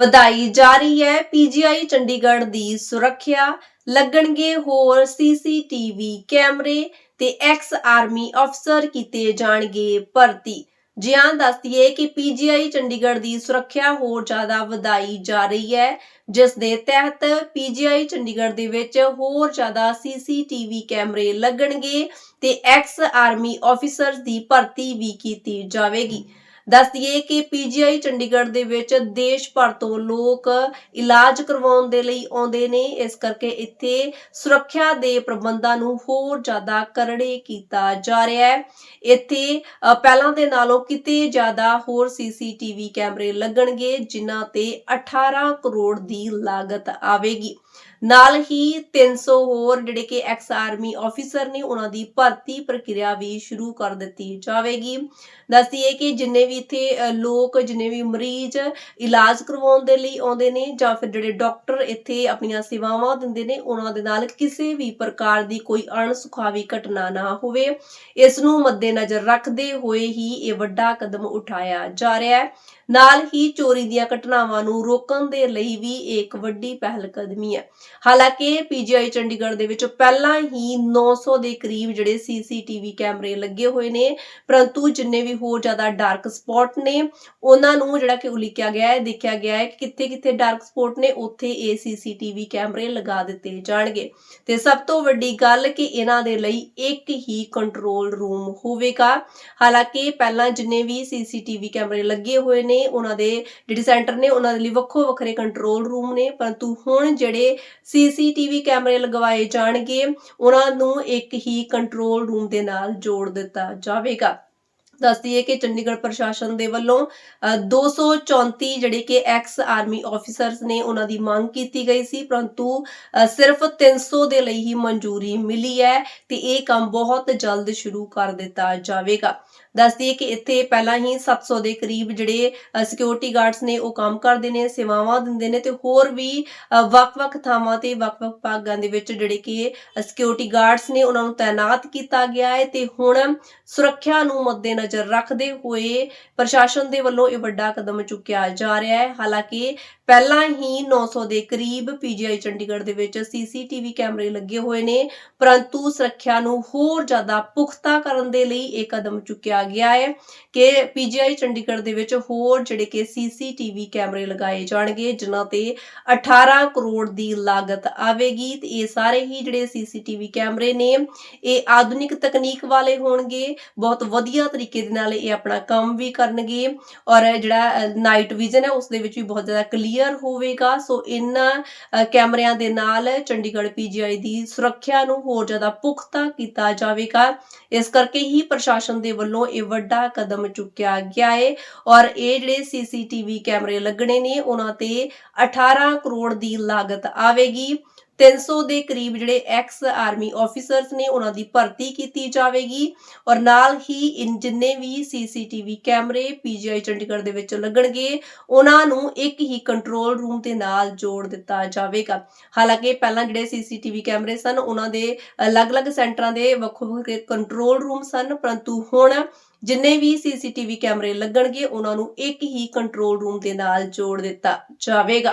ਵਧਾਈ ਜਾ ਰਹੀ ਹੈ। ਪੀਜੀਆਈ ਚੰਡੀਗੜ੍ਹ ਦੀ ਸੁਰੱਖਿਆ। ਲੱਗਣਗੇ ਹੋਰ ਸੀਸੀਟੀਵੀ ਕੈਮਰੇ ਤੇ ਐਕਸ ਆਰਮੀ ਅਫਸਰ ਕੀਤੇ ਜਾਣਗੇ ਭਰਤੀ। ਜਿਹਾਂ ਦੱਸਦੀਏ ਕਿ ਪੀਜੀਆਈ ਚੰਡੀਗੜ੍ਹ ਦੀ ਸੁਰੱਖਿਆ ਹੋਰ ਜ਼ਿਆਦਾ ਵਧਾਈ ਜਾ ਰਹੀ ਹੈ। ਜਿਸ ਦੇ ਤਹਿਤ ਪੀਜੀਆਈ ਚੰਡੀਗੜ੍ਹ ਦੇ ਵਿੱਚ ਹੋਰ ਜ਼ਿਆਦਾ ਸੀਸੀਟੀਵੀ ਕੈਮਰੇ ਲੱਗਣਗੇ ਤੇ ਐਕਸ ਆਰਮੀ ਆਫੀਸਰਸ ਦੀ ਭਰਤੀ ਵੀ ਕੀਤੀ ਜਾਵੇਗੀ। ਦੱਸਦੀਏ ਕਿ ਪੀਜੀਆਈ ਚੰਡੀਗੜ੍ਹ ਦੇ ਵਿੱਚ ਦੇਸ਼ ਭਰ ਤੋਂ ਲੋਕ ਇਲਾਜ ਕਰਵਾਉਣ ਦੇ ਲਈ ਆਉਂਦੇ ਨੇ। ਇਸ ਕਰਕੇ ਇੱਥੇ ਸੁਰੱਖਿਆ ਦੇ ਪ੍ਰਬੰਧਾਂ ਨੂੰ ਹੋਰ ਜ਼ਿਆਦਾ ਕਰੜੇ ਕੀਤਾ ਜਾ ਰਿਹਾ ਹੈ। ਇੱਥੇ ਪਹਿਲਾਂ ਦੇ ਨਾਲੋਂ ਕਿਤੇ ਜ਼ਿਆਦਾ ਹੋਰ ਸੀਸੀਟੀਵੀ ਕੈਮਰੇ ਲੱਗਣਗੇ, ਜਿਨ੍ਹਾਂ ਤੇ 18 ਕਰੋੜ ਦੀ ਲਾਗਤ ਆਵੇਗੀ। ਨਾਲ ਹੀ 300 ਹੋਰ ਜਿਹੜੇ ਕਿ ਐਕਸ ਆਰਮੀ ਆਫੀਸਰ ਨੇ, ਉਹਨਾਂ ਦੀ ਭਰਤੀ ਪ੍ਰਕਿਰਿਆ ਵੀ ਸ਼ੁਰੂ ਕਰ ਦਿੱਤੀ ਜਾਵੇਗੀ। ਦੱਸਦੀਏ ਕਿ ਜਿੰਨੇ ਵੀ ਇੱਥੇ ਲੋਕ ਜਿੰਨੇ ਵੀ ਮਰੀਜ਼ ਇਲਾਜ ਕਰਵਾਉਣ ਦੇ ਲਈ ਆਉਂਦੇ ਨੇ ਜਾਂ ਫਿਰ ਜਿਹੜੇ ਡਾਕਟਰ ਇੱਥੇ ਆਪਣੀਆਂ ਸੇਵਾਵਾਂ ਦਿੰਦੇ ਨੇ, ਉਹਨਾਂ ਦੇ ਨਾਲ ਕਿਸੇ ਵੀ ਪ੍ਰਕਾਰ ਦੀ ਕੋਈ ਅਣਸੁਖਾਵੀ ਘਟਨਾ ਨਾ ਹੋਵੇ। ਇਸ ਨੂੰ ਮੱਦੇਨਜ਼ਰ ਰੱਖਦੇ ਹੋਏ ਹੀ ਇਹ ਵੱਡਾ ਕਦਮ ਉਠਾਇਆ ਜਾ ਰਿਹਾ ਹੈ। ਨਾਲ ਹੀ ਚੋਰੀ ਦੀਆਂ ਘਟਨਾਵਾਂ ਨੂੰ ਰੋਕਣ ਦੇ ਲਈ ਵੀ ਇਹ ਇੱਕ ਵੱਡੀ ਪਹਿਲ ਕਦਮੀ ਹੈ। ਹਾਲਾਂਕਿ ਪੀਜੀਆਈ ਚੰਡੀਗੜ੍ਹ ਦੇ ਵਿੱਚ ਪਹਿਲਾਂ ਹੀ 900 ਦੇ ਕਰੀਬ ਜਿਹੜੇ ਸੀਸੀਟੀਵੀ ਕੈਮਰੇ ਲੱਗੇ ਹੋਏ ਨੇ, ਪਰੰਤੂ ਜਿੰਨੇ ਵੀ ਹੋਰ ਜ਼ਿਆਦਾ ਡਾਰਕ ਸਪੌਟ ਨੇ। ਉਹਨਾਂ ਨੂੰ ਜਿਹੜਾ ਕਿ ਉਲੀਕਿਆ ਗਿਆ ਹੈ, ਦੇਖਿਆ ਗਿਆ ਹੈ ਕਿੱਥੇ ਕਿੱਥੇ ਡਾਰਕ ਸਪੌਟ ਨੇ, ਉੱਥੇ ਇਹ ਸੀਸੀਟੀਵੀ ਕੈਮਰੇ ਲਗਾ ਦਿੱਤੇ ਜਾਣਗੇ। ਤੇ ਸਭ ਤੋਂ ਵੱਡੀ ਗੱਲ ਕਿ ਇਹਨਾਂ ਦੇ ਲਈ ਇੱਕ ਹੀ ਕੰਟਰੋਲ ਰੂਮ ਹੋਵੇਗਾ। ਹਾਲਾਂਕਿ ਪਹਿਲਾਂ ਜਿੰਨੇ ਵੀ ਸੀਸੀਟੀਵੀ ਕੈਮਰੇ ਲੱਗੇ ਹੋਏ ਨੇ, ਉਹਨਾਂ ਦੇ ਜਿਹੜੇ ਸੈਂਟਰ ਨੇ, ਉਹਨਾਂ ਦੇ ਲਈ ਵੱਖੋ ਵੱਖਰੇ ਕੰਟਰੋਲ ਰੂਮ ਨੇ। ਪਰੰਤੂ ਹੁਣ ਜਿਹੜੇ ਸੀਸੀਟੀਵੀ ਕੈਮਰੇ ਲਗਵਾਏ ਜਾਣਗੇ, ਉਹਨਾਂ ਨੂੰ ਇੱਕ ਹੀ ਕੰਟਰੋਲ ਰੂਮ ਦੇ ਨਾਲ ਜੋੜ ਦਿੱਤਾ ਜਾਵੇਗਾ। ਦੱਸਦੀ ਹੈ ਕਿ ਚੰਡੀਗੜ੍ਹ ਪ੍ਰਸ਼ਾਸਨ ਦੇ ਵੱਲੋਂ ਅ, 234 ਜਿਹੜੇ ਕਿ ਐਕਸ ਆਰਮੀ ਆਫੀਸਰਸ ਨੇ ਉਹਨਾਂ ਦੀ ਮੰਗ ਕੀਤੀ ਗਈ ਸੀ ਪਰੰਤੂ ਅ, ਸਿਰਫ 300 ਦੇ ਲਈ ਹੀ ਮਨਜ਼ੂਰੀ ਮਿਲੀ ਹੈ ਤੇ ਇਹ ਕੰਮ ਬਹੁਤ ਜਲਦ ਸ਼ੁਰੂ ਕਰ ਦਿੱਤਾ ਜਾਵੇਗਾ। ਦੱਸਦੀ ਕਿ ਇੱਥੇ ਪਹਿਲਾਂ ਹੀ 700 ਦੇ ਕਰੀਬ ਜਿਹੜੇ ਸਿਕਿਉਰਿਟੀ ਗਾਰਡਸ ਨੇ ਉਹ ਕੰਮ ਕਰਦੇ ਨੇ, ਸੇਵਾਵਾਂ ਦਿੰਦੇ ਨੇ ਤੇ ਹੋਰ ਵੀ ਵੱਖ-ਵੱਖ ਥਾਵਾਂ ਤੇ ਵੱਖ-ਵੱਖ ਭਾਗਾਂ ਦੇ ਵਿੱਚ ਜਿਹੜੇ ਕਿ ਸਿਕਿਉਰਿਟੀ ਗਾਰਡਸ ਨੇ ਉਹਨਾਂ ਨੂੰ ਤਾਇਨਾਤ ਕੀਤਾ ਗਿਆ ਹੈ ਤੇ ਹੁਣ ਸੁਰੱਖਿਆ ਨੂੰ ਮੱਦੇਨਜ਼ਰ ਰੱਖਦੇ ਹੋਏ ਪ੍ਰਸ਼ਾਸਨ ਦੇ ਵੱਲੋਂ ਇਹ ਵੱਡਾ ਕਦਮ ਚੁੱਕਿਆ ਜਾ ਰਿਹਾ ਹੈ। ਹਾਲਾਂਕਿ ਪਹਿਲਾਂ ਹੀ 900 ਦੇ ਕਰੀਬ ਪੀਜੀਆਈ ਚੰਡੀਗੜ੍ਹ ਦੇ ਵਿੱਚ ਸੀਸੀਟੀਵੀ ਕੈਮਰੇ ਲੱਗੇ ਹੋਏ ਨੇ, ਪਰੰਤੂ ਸੁਰੱਖਿਆ ਨੂੰ ਹੋਰ ਜ਼ਿਆਦਾ ਪੁਖਤਾ ਕਰਨ ਦੇ ਲਈ ਇਹ ਕਦਮ ਚੁੱਕਿਆ ਗਿਆ ਹੈ ਕਿ ਪੀਜੀਆਈ ਚੰਡੀਗੜ੍ਹ ਦੇ ਵਿੱਚ ਹੋਰ ਜਿਹੜੇ ਕਿ ਸੀਸੀਟੀਵੀ ਕੈਮਰੇ ਲਗਾਏ ਜਾਣਗੇ, ਜਿਨ੍ਹਾਂ ਤੇ 18 ਕਰੋੜ ਦੀ ਲਾਗਤ ਆਵੇਗੀ। ਤੇ ਇਹ ਸਾਰੇ ਹੀ ਜਿਹੜੇ ਸੀਸੀਟੀਵੀ ਕੈਮਰੇ ਨੇ, ਇਹ ਆਧੁਨਿਕ ਤਕਨੀਕ ਵਾਲੇ ਹੋਣਗੇ। ਬਹੁਤ ਵਧੀਆ ਤਰੀਕੇ ਦੇ ਨਾਲ ਇਹ ਆਪਣਾ ਕੰਮ ਵੀ ਕਰਨਗੇ। ਔਰ ਜਿਹੜਾ ਨਾਈਟ ਵਿਜ਼ਨ ਹੈ, ਉਸ ਦੇ ਵਿੱਚ ਵੀ ਬਹੁਤ ਜ਼ਿਆਦਾ ਕਲੀਅਰ ਹੋਵੇਗਾ। ਸੋ ਇਹਨਾਂ ਕੈਮਰਿਆਂ ਦੇ ਨਾਲ ਚੰਡੀਗੜ੍ਹ ਪੀਜੀਆਈ ਦੀ ਸੁਰੱਖਿਆ ਨੂੰ ਹੋਰ ਜ਼ਿਆਦਾ ਪੁਖਤਾ ਕੀਤਾ ਜਾਵੇਗਾ। ਇਸ ਕਰਕੇ ਹੀ ਪ੍ਰਸ਼ਾਸਨ ਦੇ ਵੱਲੋਂ ਇਹ ਵੱਡਾ ਕਦਮ ਚੁੱਕਿਆ ਗਿਆ ਹੈ ਔਰ ਇਹ ਜਿਹੜੇ ਸੀਸੀਟੀਵੀ ਕੈਮਰੇ ਲੱਗਣੇ ਨੇ, ਉਹਨਾਂ ਤੇ 18 ਕਰੋੜ ਦੀ ਲਾਗਤ ਆਵੇਗੀ। 300 ਦੇ ਕਰੀਬ ਜਿਹੜੇ ਐਕਸ ਆਰਮੀ ਆਫੀਸਰਸ ਨੇ ਉਹਨਾਂ ਦੀ ਭਰਤੀ ਕੀਤੀ ਜਾਵੇਗੀ ਔਰ ਨਾਲ ਹੀ ਇਨ ਜਿੰਨੇ ਵੀ ਸੀਸੀਟੀਵੀ ਕੈਮਰੇ ਪੀਜੀਆਈ ਚੰਡੀਗੜ੍ਹ ਦੇ ਵਿੱਚ ਲੱਗਣਗੇ, ਉਹਨਾਂ ਨੂੰ ਇੱਕ ਹੀ ਕੰਟਰੋਲ ਰੂਮ ਦੇ ਨਾਲ ਜੋੜ ਦਿੱਤਾ ਜਾਵੇਗਾ। ਹਾਲਾਂਕਿ ਪਹਿਲਾਂ ਜਿਹੜੇ ਸੀਸੀਟੀਵੀ ਕੈਮਰੇ ਸਨ, ਉਹਨਾਂ ਦੇ ਅਲੱਗ-ਅਲੱਗ ਸੈਂਟਰਾਂ ਦੇ ਵੱਖੋ ਵੱਖਰੇ ਕੰਟਰੋਲ ਰੂਮ ਸਨ, ਪਰੰਤੂ ਹੁਣ ਜਿੰਨੇ ਵੀ ਸੀਸੀਟੀਵੀ ਕੈਮਰੇ ਲੱਗਣਗੇ, ਉਹਨਾਂ ਨੂੰ ਇੱਕ ਹੀ ਕੰਟਰੋਲ ਰੂਮ ਦੇ ਨਾਲ ਜੋੜ ਦਿੱਤਾ ਜਾਵੇਗਾ।